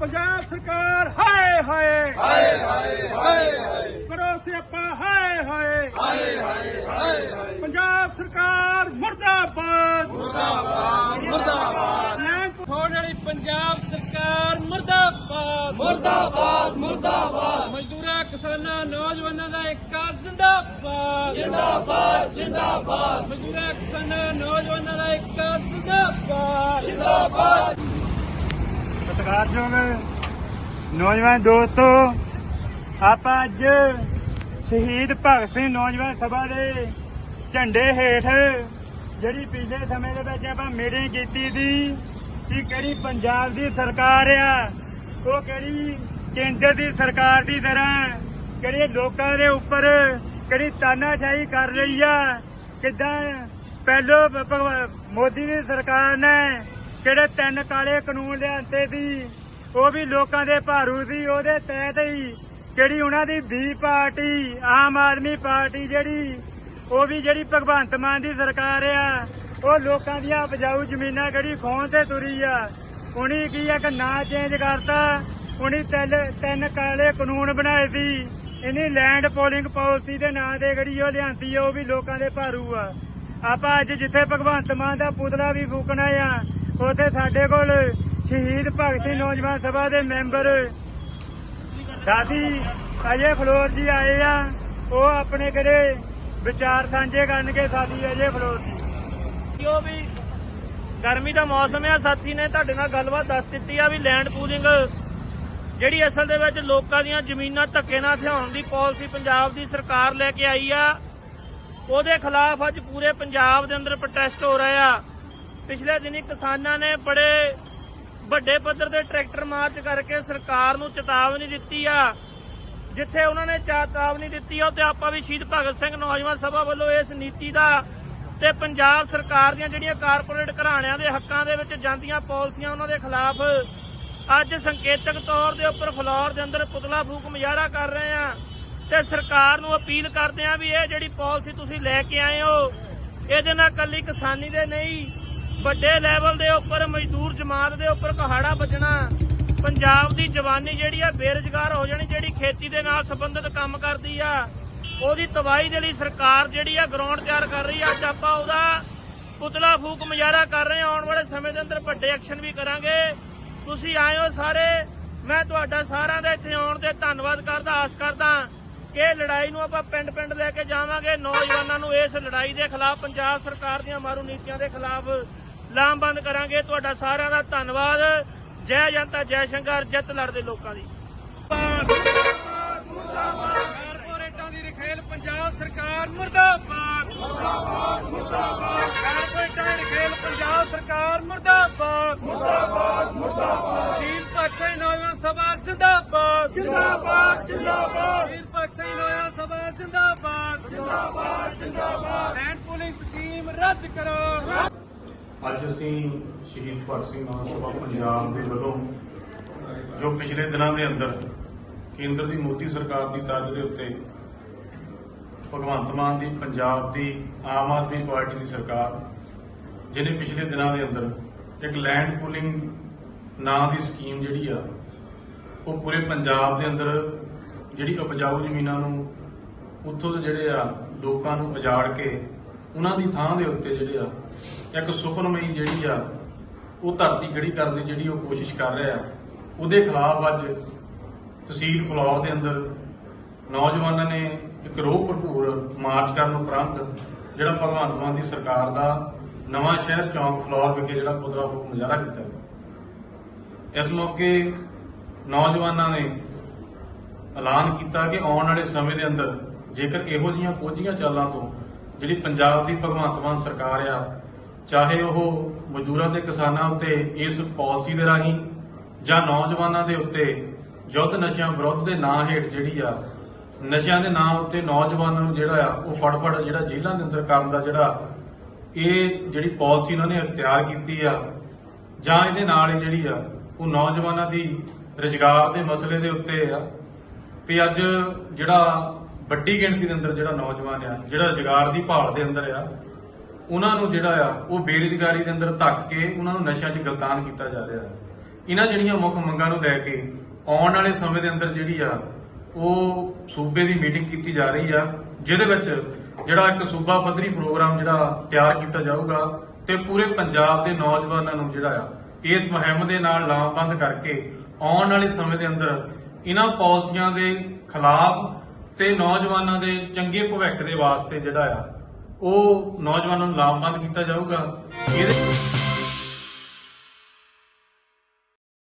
ਪੰਜਾਬ ਸਰਕਾਰ ਹਾਏ ਹਾਏ। ਹਾਏ ਹਾਏ ਹਾਏ ਕਰੋ ਸਿਆਪਾ ਹਾਏ ਹਾਏ। ਹਾਏ ਹਾਏ ਹਾਏ ਪੰਜਾਬ ਸਰਕਾਰ ਮੁਰਦਾਬਾਦ। ਮੁਰਦਾਬਾਦ ਮੁਰਦਾਬਾਦ। ਹੋਣ ਵਾਲੀ ਪੰਜਾਬ ਸਰਕਾਰ ਮੁਰਦਾਬਾਦ। ਮੁਰਦਾਬਾਦ ਮੁਰਦਾਬਾਦ। ਮਜ਼ਦੂਰਾਂ ਕਿਸਾਨਾਂ ਨੌਜਵਾਨਾਂ ਦਾ ਏਕਾ ਜ਼ਿੰਦਾਬਾਦ। ਜਿੰਦਾਬਾਦ ਜਿੰਦਾਬਾਦ। ਮਜ਼ਦੂਰਾਂ ਕਿਸਾਨਾਂ ਨੌਜਵਾਨਾਂ ਦਾ ਏਕਾ ਜ਼ਿੰਦਾਬਾਦ। ਜਿੰਦਾਬਾਦ। ਸਤਿਕਾਰਯੋਗ ਨੌਜਵਾਨ ਦੋਸਤੋ, ਆਪਾਂ ਅੱਜ ਸ਼ਹੀਦ ਭਗਤ ਸਿੰਘ ਨੌਜਵਾਨ ਸਭਾ ਦੇ ਝੰਡੇ ਹੇਠ, ਜਿਹੜੀ ਪਿਛਲੇ ਸਮੇਂ ਦੇ ਵਿੱਚ ਆਪਾਂ ਮੀਟਿੰਗ ਕੀਤੀ ਸੀ ਕਿ ਕਿਹੜੀ ਪੰਜਾਬ ਦੀ ਸਰਕਾਰ ਆ, ਉਹ ਕਿਹੜੀ ਕੇਂਦਰ ਦੀ ਸਰਕਾਰ ਦੀ ਤਰ੍ਹਾਂ ਕਿਹੜੇ ਲੋਕਾਂ ਦੇ ਉੱਪਰ ਕਿਹੜੀ ਤਾਨਾਸ਼ਾਹੀ ਕਰ ਰਹੀ ਆ, ਕਿਦਾਂ ਪਹਿਲੋ ਮੋਦੀ ਦੀ ਸਰਕਾਰ ਨੇ ਕਿਹੜੇ ਤਿੰਨ ਕਾਲੇ ਕਾਨੂੰਨ ਲਿਆਂਦੇ ਸੀ, ਉਹ ਵੀ ਲੋਕਾਂ ਦੇ ਭਾਰੂ ਸੀ, ਉਹਦੇ ਤਹਿਤ ਹੀ ਜਿਹੜੀ ਉਹਨਾਂ ਦੀ ਵੀ ਪਾਰਟੀ, ਆਮ ਆਦਮੀ ਪਾਰਟੀ ਜਿਹੜੀ, ਉਹ ਵੀ ਜਿਹੜੀ ਭਗਵੰਤ ਮਾਨ ਦੀ ਸਰਕਾਰ ਆ, ਉਹ ਲੋਕਾਂ ਦੀਆਂ ਉਪਜਾਊ ਜ਼ਮੀਨਾਂ ਕਿਹੜੀ ਖੋਣ ਤੇ ਤੁਰੀ ਆ, ਉਹਨੇ ਕੀ ਆ ਕਿ ਨਾਂ ਚੇਂਜ ਕਰਤਾ, ਉਹਨੇ ਤਿੰਨ ਕਾਲੇ ਕਾਨੂੰਨ ਬਣਾਏ ਸੀ ਇਹਨੇ ਲੈਂਡ ਪੋਲਿੰਗ ਪਾਲਿਸੀ ਦੇ ਨਾਂ ਤੇ ਜਿਹੜੀ ਉਹ ਲਿਆਂਦੀ ਆ, ਉਹ ਵੀ ਲੋਕਾਂ ਦੇ ਭਾਰੂ ਆ। ਆਪਾਂ ਅੱਜ ਜਿੱਥੇ ਭਗਵੰਤ ਮਾਨ ਦਾ ਪੁਤਲਾ ਵੀ ਫੂਕਣਾ ਆ ਉੱਥੇ ਸਾਡੇ ਕੋਲ ਸ਼ਹੀਦ ਭਗਤ ਸਿੰਘ ਨੌਜਵਾਨ ਸਭਾ ਦੇ ਮੈਂਬਰ ਦਾਦੀ ਅਜੇ ਫਲੋਰ ਜੀ ਆਏ ਆ। ਉਹ ਆਪਣੇ ਕਿਹੜੇ ਵਿਚਾਰ ਸਾਂਝੇ ਕਰਨਗੇ ਸਾਡੀ ਅਜੇ ਫਲੋਰ ਜੀ। ਉਹ ਵੀ ਗਰਮੀ ਦਾ ਮੌਸਮ ਆ, ਸਾਥੀ ਨੇ ਤੁਹਾਡੇ ਨਾਲ ਗੱਲਬਾਤ ਦੱਸ ਦਿੱਤੀ ਆ ਵੀ ਲੈਂਡ ਪੂਲਿੰਗ ਜਿਹੜੀ ਅਸਲ ਦੇ ਵਿੱਚ ਲੋਕਾਂ ਦੀਆਂ ਜ਼ਮੀਨਾਂ ਧੱਕੇ ਨਾਲ ਥਿਆਉਣ ਦੀ ਪਾਲਿਸੀ ਪੰਜਾਬ ਦੀ ਸਰਕਾਰ ਲੈ ਕੇ ਆਈ ਆ, ਉਹਦੇ ਖਿਲਾਫ ਅੱਜ ਪੂਰੇ ਪੰਜਾਬ ਦੇ ਅੰਦਰ ਪ੍ਰੋਟੈਸਟ ਹੋ ਰਿਹਾ ਆ। ਪਿਛਲੇ ਦਿਨੀ ਕਿਸਾਨਾਂ ਨੇ ਬੜੇ ਵੱਡੇ ਪੱਧਰ ਤੇ ਟਰੈਕਟਰ ਮਾਰਚ ਕਰਕੇ ਸਰਕਾਰ ਨੂੰ ਚੇਤਾਵਨੀ ਦਿੱਤੀ ਆ। ਜਿੱਥੇ ਉਹਨਾਂ ਨੇ ਚੇਤਾਵਨੀ ਦਿੱਤੀ ਆ ਤੇ ਆਪਾਂ ਵੀ ਸ਼ਹੀਦ ਭਗਤ ਸਿੰਘ ਨੌਜਵਾਨ ਸਭਾ ਵੱਲੋਂ ਇਸ ਨੀਤੀ ਦਾ ਤੇ ਪੰਜਾਬ ਸਰਕਾਰ ਦੀਆਂ ਜਿਹੜੀਆਂ ਕਾਰਪੋਰੇਟ ਘਰਾਣਿਆਂ ਦੇ ਹੱਕਾਂ ਦੇ ਵਿੱਚ ਜਾਂਦੀਆਂ ਪਾਲਿਸੀਆਂ ਉਹਨਾਂ ਦੇ ਖਿਲਾਫ ਅੱਜ ਸੰਕੇਤਕ ਤੌਰ ਦੇ ਉੱਪਰ ਫਲੋਰ ਦੇ ਅੰਦਰ ਪੁਤਲਾ ਫੂਕ ਮੁਜ਼ਾਹਰਾ ਕਰ ਰਹੇ ਆ ਤੇ ਸਰਕਾਰ ਨੂੰ ਅਪੀਲ ਕਰਦੇ ਆ ਵੀ ਇਹ ਜਿਹੜੀ ਪਾਲਿਸੀ ਤੁਸੀਂ ਲੈ ਕੇ ਆਏ ਹੋ, ਇਹਦੇ ਨਾਲ ਕੱਲੀ ਕਿਸਾਨੀ ਦੇ ਨਹੀਂ ਵੱਡੇ ਲੈਵਲ ਦੇ ਉੱਪਰ, ਮਜ਼ਦੂਰ ਜਮਾਤ ਦੇ ਉੱਪਰ ਕਹਾੜਾ ਵੱਜਣਾ, ਪੰਜਾਬ ਦੀ ਜਵਾਨੀ ਜਿਹੜੀ ਆ ਬੇਰੁਜ਼ਗਾਰ ਹੋ ਜਾਣੀ, ਜਿਹੜੀ ਖੇਤੀ ਦੇ ਨਾਲ ਸੰਬੰਧਿਤ ਕੰਮ ਕਰਦੀ ਆ, ਉਹਦੀ ਤਬਾਹੀ ਦੇ ਲਈ ਸਰਕਾਰ ਜਿਹੜੀ ਆ ਗਰਾਊਂਡ ਤਿਆਰ ਕਰ ਰਹੀ ਆ। ਅੱਜ ਆਪਾਂ ਉਹਦਾ ਪੁਤਲਾ ਫੂਕ ਮੁਜ਼ਾਹਰਾ ਕਰ ਰਹੇ ਹਾਂ। ਆਉਣ ਵਾਲੇ ਸਮੇਂ ਦੇ ਅੰਦਰ ਵੱਡੇ ਐਕਸ਼ਨ ਵੀ ਕਰਾਂਗੇ। ਤੁਸੀਂ ਆਏ ਹੋ ਸਾਰੇ। ਮੈਂ ਤੁਹਾਡਾ ਸਾਰਿਆਂ ਦਾ ਇੱਥੇ ਆਉਣ ਤੇ ਧੰਨਵਾਦ ਕਰਦਾ, ਆਸ ਕਰਦਾ ਕਿ ਲੜਾਈ ਨੂੰ ਆਪਾਂ ਪਿੰਡ-ਪਿੰਡ ਲੈ ਕੇ ਜਾਵਾਂਗੇ। ਨੌਜਵਾਨਾਂ ਨੂੰ ਇਸ ਲੜਾਈ ਦੇ ਖਿਲਾਫ, ਪੰਜਾਬ ਸਰਕਾਰ ਦੀਆਂ ਮਾਰੂ ਨੀਤੀਆਂ ਦੇ ਖਿਲਾਫ ਲਾਮਬੰਦ ਕਰਾਂਗੇ। ਤੁਹਾਡਾ ਸਾਰਿਆਂ ਦਾ ਧੰਨਵਾਦ। ਜੈ ਜਨਤਾ ਜੈ ਸ਼ੰਕਰ ਜਿੱਤ ਲੜਦੇ ਲੋਕਾਂ ਦੀ। ਕਾਰਪੋਰੇਟਾਂ ਦੀ ਰਖੇਲ ਪੰਜਾਬ ਸਰਕਾਰ ਮੁਰਦਾਬਾਦ। ਮੁਰਦਾਬਾਦ ਮੁਰਦਾਬਾਦ ਕਾਰਪੋਰੇਟਾਂ ਦੀ ਰਖੇਲ ਪੰਜਾਬ ਸਰਕਾਰ ਮੁਰਦਾਬਾਦ। ਮੁਰਦਾਬਾਦ ਮੁਰਦਾਬਾਦ ਸ਼ੀਲ ਪੱਖੇ ਨੌਜਵਾਨ ਸਭਾ ਜਿੰਦਾਬਾਦ। ਜਿੰਦਾਬਾਦ ਜਿੰਦਾਬਾਦ। ਸ਼ੀਲ ਪੱਖੇ ਨੌਜਵਾਨ ਸਭਾ ਜਿੰਦਾਬਾਦ। ਜਿੰਦਾਬਾਦ ਜਿੰਦਾਬਾਦ। ਲੈਂਡ ਪੂਲਿੰਗ ਸਕੀਮ ਰੱਦ ਕਰੋ। ਅੱਜ ਅਸੀਂ ਸ਼ਹੀਦ ਭਗਤ ਸਿੰਘ ਨੌਜਵਾਨ ਸਭਾ ਪੰਜਾਬ ਦੇ ਵੱਲੋਂ, ਜੋ ਪਿਛਲੇ ਦਿਨਾਂ ਦੇ ਅੰਦਰ ਕੇਂਦਰ ਦੀ ਮੋਦੀ ਸਰਕਾਰ ਦੀ ਤਰਜ਼ ਦੇ ਉੱਤੇ ਭਗਵੰਤ ਮਾਨ ਦੀ, ਪੰਜਾਬ ਦੀ, ਆਮ ਆਦਮੀ ਪਾਰਟੀ ਦੀ ਸਰਕਾਰ, ਜਿਹਨੇ ਪਿਛਲੇ ਦਿਨਾਂ ਦੇ ਅੰਦਰ ਇੱਕ ਲੈਂਡ ਪੂਲਿੰਗ ਨਾਂ ਦੀ ਸਕੀਮ ਜਿਹੜੀ ਆ, ਉਹ ਪੂਰੇ ਪੰਜਾਬ ਦੇ ਅੰਦਰ ਜਿਹੜੀ ਉਪਜਾਊ ਜ਼ਮੀਨਾਂ ਨੂੰ ਉੱਥੋਂ ਦੇ ਜਿਹੜੇ ਆ ਲੋਕਾਂ ਨੂੰ ਉਜਾੜ ਕੇ ਉਹਨਾਂ ਦੀ ਥਾਂ ਦੇ ਉੱਤੇ ਜਿਹੜੇ ਆ, ਇੱਕ ਸੁਪਨਮਈ ਜਿਹੜੀ ਆ, ਉਹ ਧਰਤੀ ਖੜੀ ਕਰਨ ਦੀ ਜਿਹੜੀ ਉਹ ਕੋਸ਼ਿਸ਼ ਕਰ ਰਿਹਾ ਉਹਦੇ ਖਿਲਾਫ ਅੱਜ ਤਹਿਸੀਲ ਫਲੌਰ ਦੇ ਅੰਦਰ ਨੌਜਵਾਨਾਂ ਨੇ ਇੱਕ ਰੋਹ ਭਰਪੂਰ ਮਾਰਚ ਕਰਨ ਉਪਰੰਤ ਜਿਹੜਾ ਭਗਵੰਤ ਮਾਨ ਦੀ ਸਰਕਾਰ ਦਾ ਨਵਾਂ ਸ਼ਹਿਰ ਚੌਂਕ ਫਲੌਰ ਵਿਖੇ ਜਿਹੜਾ ਪੁਤਲਾ ਫੂਕ ਮੁਜ਼ਾਹਰਾ ਕੀਤਾ ਇਸ ਮੌਕੇ ਨੌਜਵਾਨਾਂ ਨੇ ਐਲਾਨ ਕੀਤਾ ਕਿ ਆਉਣ ਵਾਲੇ ਸਮੇਂ ਦੇ ਅੰਦਰ ਜੇਕਰ ਇਹੋ ਜਿਹੀਆਂ ਕੋਝੀਆਂ ਚਾਲਾਂ ਤੋਂ ਜਿਹੜੀ ਪੰਜਾਬ ਦੀ ਭਗਵੰਤ ਮਾਨ ਸਰਕਾਰ ਆ, ਚਾਹੇ ਉਹ ਮਜ਼ਦੂਰਾਂ ਤੇ ਕਿਸਾਨਾਂ ਉੱਤੇ ਇਸ ਪਾਲਿਸੀ ਦੇ ਰਾਹੀਂ ਜਾਂ ਨੌਜਵਾਨਾਂ ਦੇ ਉੱਤੇ ਯੁੱਧ ਨਸ਼ਿਆਂ ਵਿਰੁੱਧ ਦੇ ਨਾਂ ਹੇਠ ਜਿਹੜੀ ਆ, ਨਸ਼ਿਆਂ ਦੇ ਨਾਂ ਉੱਤੇ ਨੌਜਵਾਨਾਂ ਨੂੰ ਜਿਹੜਾ ਆ, ਉਹ ਫੜ ਫੜ ਜਿਹੜਾ ਜੇਲ੍ਹਾਂ ਦੇ ਅੰਦਰ ਕਰਨ ਦਾ ਜਿਹੜਾ ਇਹ ਜਿਹੜੀ ਪਾਲਿਸੀ ਉਹਨਾਂ ਨੇ ਅਖਤਿਆਰ ਕੀਤੀ ਆ, ਜਾਂ ਇਹਦੇ ਨਾਲ ਹੀ ਜਿਹੜੀ ਆ, ਉਹ ਨੌਜਵਾਨਾਂ ਦੀ ਰੁਜ਼ਗਾਰ ਦੇ ਮਸਲੇ ਦੇ ਉੱਤੇ ਆ। ਵੀ ਅੱਜ ਜਿਹੜਾ ਵੱਡੀ ਗਿਣਤੀ ਦੇ ਅੰਦਰ ਜਿਹੜਾ ਨੌਜਵਾਨ ਆ, ਜਿਹੜਾ ਰੁਜ਼ਗਾਰ ਦੀ ਭਾਲ ਦੇ ਅੰਦਰ ਆ, ਉਹਨਾਂ ਨੂੰ ਜਿਹੜਾ ਆ, ਉਹ ਬੇਰੁਜ਼ਗਾਰੀ ਦੇ ਅੰਦਰ ਧੱਕ ਕੇ ਉਹਨਾਂ ਨੂੰ ਨਸ਼ਿਆਂ 'ਚ ਗਲਤਾਨ ਕੀਤਾ ਜਾ ਰਿਹਾ। ਹੈ ਇਹਨਾਂ ਜਿਹੜੀਆਂ ਮੁੱਖ ਮੰਗਾਂ ਨੂੰ ਲੈ ਕੇ ਆਉਣ ਵਾਲੇ ਸਮੇਂ ਦੇ ਅੰਦਰ ਜਿਹੜੀ ਆ, ਉਹ ਸੂਬੇ ਦੀ ਮੀਟਿੰਗ ਕੀਤੀ ਜਾ ਰਹੀ ਆ, ਜਿਹਦੇ ਵਿੱਚ ਜਿਹੜਾ ਇੱਕ ਸੂਬਾ ਪੱਧਰੀ ਪ੍ਰੋਗਰਾਮ ਜਿਹੜਾ ਤਿਆਰ ਕੀਤਾ ਜਾਊਗਾ ਤੇ ਪੂਰੇ ਪੰਜਾਬ ਦੇ ਨੌਜਵਾਨਾਂ ਨੂੰ ਜਿਹੜਾ ਆ, ਇਸ ਮੁਹਿੰਮ ਦੇ ਨਾਲ ਲਾਮਬੰਦ ਕਰਕੇ ਆਉਣ ਵਾਲੇ ਸਮੇਂ ਦੇ ਅੰਦਰ ਇਹਨਾਂ ਪਾਲਿਸੀਆਂ ਦੇ ਖਿਲਾਫ ਤੇ ਨੌਜਵਾਨਾਂ ਦੇ ਚੰਗੇ ਭਵਿੱਖ ਦੇ ਵਾਸਤੇ ਜਿਹੜਾ ਆ, ਉਹ ਨੌਜਵਾਨਾਂ ਨੂੰ ਲਾਮਬੰਦ ਕੀਤਾ ਜਾਊਗਾ। ਇਹਦੇ